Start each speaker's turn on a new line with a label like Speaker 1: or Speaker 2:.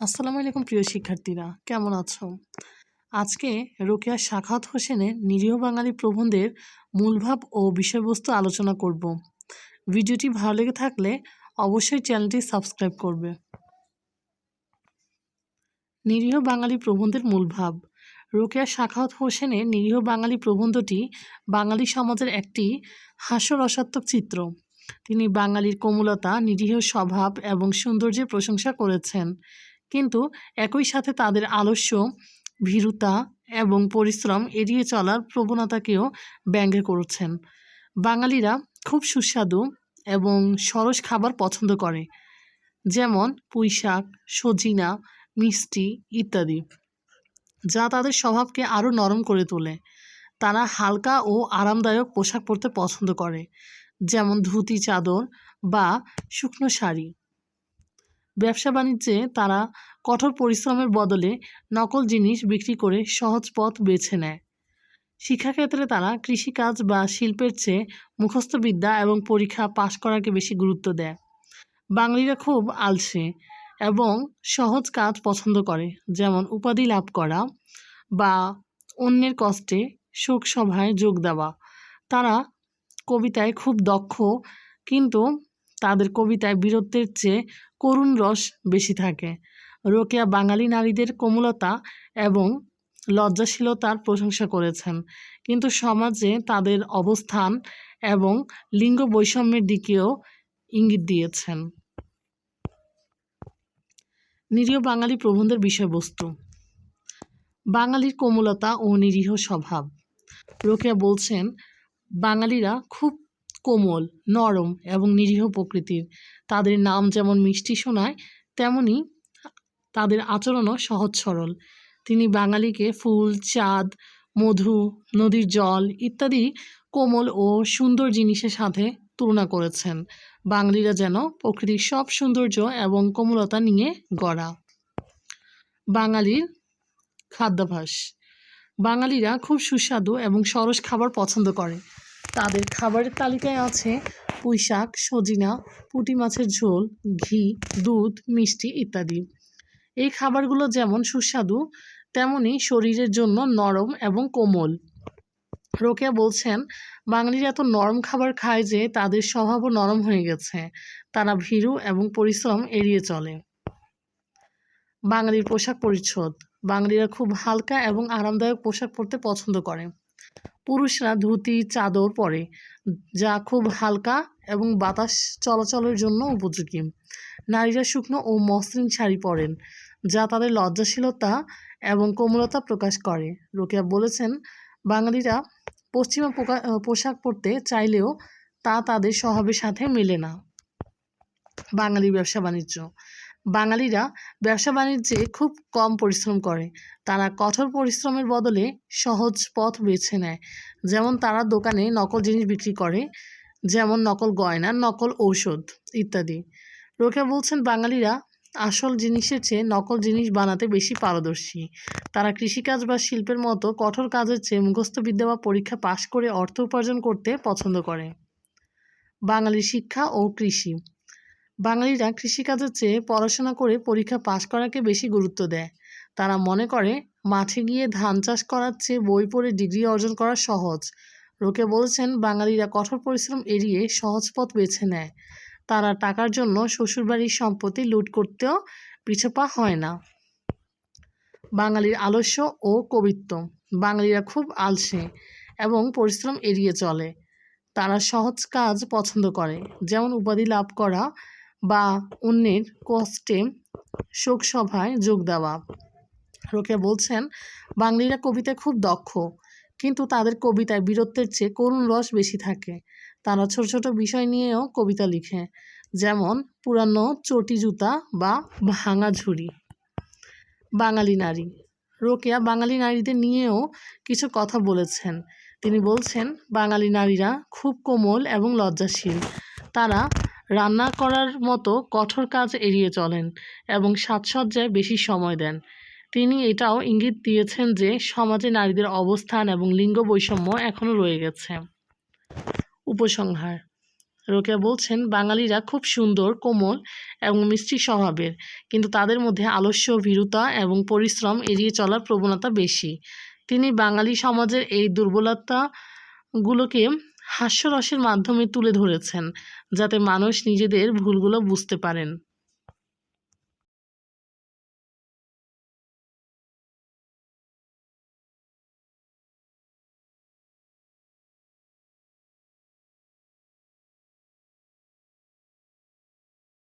Speaker 1: আসসালামু আলাইকুম, প্রিয় শিক্ষার্থীরা। কেমন আছো? আজকে রোকেয়া শাখাত হোসেনের নিরীহ বাঙালি প্রবন্ধের মূলভাব ও বিষয়বস্তু আলোচনা করব। ভিডিওটি ভালো লেগে থাকলে অবশ্যই চ্যানেলটি সাবস্ক্রাইব করবে। নিরীহ বাঙালি প্রবন্ধের মূলভাব। রোকেয়া শাখাত হোসেনের নিরীহ বাঙালি প্রবন্ধটি বাঙালি সমাজের একটি হাস্যরসাত্মক চিত্র। তিনি বাঙালির কোমলতা, নিরীহ স্বভাব এবং সৌন্দর্যের প্রশংসা করেছেন। কিন্তু একই সাথে তাদের আলস্য, ভীরুতা এবং পরিশ্রম এড়িয়ে চলার প্রবণতাকেও ব্যঙ্গ করছেন। বাঙালিরা খুব সুস্বাদু এবং সরস খাবার পছন্দ করে, যেমন পুঁইশাক, সজিনা, মিষ্টি ইত্যাদি, যা তাদের স্বভাবকে আরও নরম করে তোলে। তারা হালকা ও আরামদায়ক পোশাক পরতে পছন্দ করে, যেমন ধুতি, চাদর বা শুকনো শাড়ি। ব্যবসা বাণিজ্যে তারা কঠোর পরিশ্রমের বদলে নকল জিনিস বিক্রি করে সহজ পথ বেছে নেয়। শিক্ষাক্ষেত্রে তারা কৃষিকাজ বা শিল্পের চেয়ে মুখস্থ বিদ্যা এবং পরীক্ষা পাশ করাকে বেশি গুরুত্ব দেয়। বাঙালিরা খুব আলসে এবং সহজ কাজ পছন্দ করে, যেমন উপাধি লাভ করা বা অন্যের কষ্টে শোক সভায় যোগ দেওয়া। তারা কবিতায় খুব দক্ষ, কিন্তু তাদের কবিতায় বীরত্বের চেয়ে করুণ রস বেশি থাকে। রোকেয়া বাঙালি নারীদের কোমলতা এবং লজ্জাশীলতার প্রশংসা করেছেন। কিন্তু সমাজে তাদের অবস্থান এবং লিঙ্গ বৈষম্যের দিকেও ইঙ্গিত দিয়েছেন। নিরীহ বাঙালি প্রবন্ধের বিষয়বস্তু। বাঙালির কোমলতা ও নিরীহ স্বভাব। রোকেয়া বলছেন, বাঙালিরা খুব কোমল, নরম এবং নিরীহ প্রকৃতির। তাদের নাম যেমন মিষ্টি শোনায়, তেমনি তাদের আচরণও সহজ সরল। তিনি বাঙালিকে ফুল, চাঁদ, মধু, নদীর জল ইত্যাদি কোমল ও সুন্দর জিনিসের সাথে তুলনা করেছেন। বাঙালিরা যেন প্রকৃতির সব সৌন্দর্য এবং কোমলতা নিয়ে গড়া। বাঙালির খাদ্যাভাস বাঙালিরা খুব সুস্বাদু এবং সরস খাবার পছন্দ করে। তাদের খাবারের তালিকায় আছে পুঁই শাক সজিনা, পুঁটি মাছের ঝোল, ঘি, দুধ, মিষ্টি ইত্যাদি। এই খাবারগুলো যেমন সুস্বাদু, তেমনি শরীরের জন্য নরম এবং কোমল। রোকেয়া বলছেন, বাঙালিরা এত নরম খাবার খায় যে তাদের স্বভাবও নরম হয়ে গেছে। তারা ভীরু এবং পরিশ্রম এড়িয়ে চলে। বাঙালির পোশাক পরিচ্ছদ। বাঙালিরা খুব হালকা এবং আরামদায়ক পোশাক পরতে পছন্দ করে। পুরুষরা ধুতি, চাদর পরে, যা খুব হালকা এবং বাতাস চলাচলের জন্য উপযোগী। নারীরা শুকনো ও মসৃণ শাড়ি পরেন, যা তাদের লজ্জাশীলতা এবং কোমলতা প্রকাশ করে। রোকেয়া বলেছেন, বাঙালিরা পশ্চিমা পোশাক পরতে চাইলেও তা তাদের স্বভাবের সাথে মেলে না। বাঙালি ব্যবসা বাণিজ্য বাঙালিরা ব্যবসা বাণিজ্যে খুব কম পরিশ্রম করে। তারা কঠোর পরিশ্রমের বদলে সহজ পথ বেছে নেয়। যেমন তারা দোকানে নকল জিনিস বিক্রি করে, যেমন নকল গয়না, নকল ঔষধ ইত্যাদি। রোকেয়া বলছেন, বাঙালিরা আসল জিনিসের চেয়ে নকল জিনিস বানাতে বেশি পারদর্শী। তারা কৃষিকাজ বা শিল্পের মতো কঠোর কাজের চেয়ে মুখস্থ বিদ্যা বা পরীক্ষা পাশ করে অর্থ উপার্জন করতে পছন্দ করে। বাঙালির শিক্ষা ও কৃষি বাঙালিরা কৃষিকাজের চেয়ে পড়াশোনা করে পরীক্ষা পাশ করাকে বেশি গুরুত্ব দেয়। তারা মনে করে, মাঠে গিয়ে ধান চাষ করার চেয়ে বই পড়ে ডিগ্রি অর্জন করা সহজ। লোকে বলছেন, বাঙালিরা কঠোর পরিশ্রম এড়িয়ে সহজ পথ বেছে নেয়। তারা টাকার জন্য শ্বশুরবাড়ির সম্পত্তি লুট করতেও পিছপা হয় না। বাঙালির আলস্য ও কবিত্ব। বাঙালিরা খুব আলসে এবং পরিশ্রম এড়িয়ে চলে। তারা সহজ কাজ পছন্দ করে, যেমন উপাধি লাভ করা বা অন্যের কষ্টে শোকসভায় যোগ দেওয়া। রোকেয়া বলছেন, বাঙালিরা কবিতায় খুব দক্ষ, কিন্তু তাদের কবিতায় বীরত্বের চেয়ে করুণ রস বেশি থাকে। তারা ছোট ছোট বিষয় নিয়েও কবিতা লিখে, যেমন পুরানো চটি জুতা বা ভাঙা ঝুড়ি। বাঙালি নারী। রোকেয়া বাঙালি নারীদের নিয়েও কিছু কথা বলেছেন। তিনি বলছেন, বাঙালি নারীরা খুব কোমল এবং লজ্জাশীল। তারা রান্না করার মতো কঠোর কাজ এড়িয়ে চলেন এবং সাজসজ্জায় বেশি সময় দেন। তিনি এটাও ইঙ্গিত দিয়েছেন যে সমাজে নারীদের অবস্থান এবং লিঙ্গ বৈষম্য এখনও রয়ে গেছে। উপসংহার, রোকেয়া বলছেন, বাঙালিরা খুব সুন্দর, কোমল এবং মিষ্টি স্বভাবের, কিন্তু তাদের মধ্যে আলস্য, ভীরুতা এবং পরিশ্রম এড়িয়ে চলার প্রবণতা বেশি। তিনি বাঙালি সমাজের এই দুর্বলতাগুলোকে হাস্যরসের মাধ্যমে তুলে ধরেছেন যাতে মানুষ নিজেদের ভুলগুলো বুঝতে পারেন।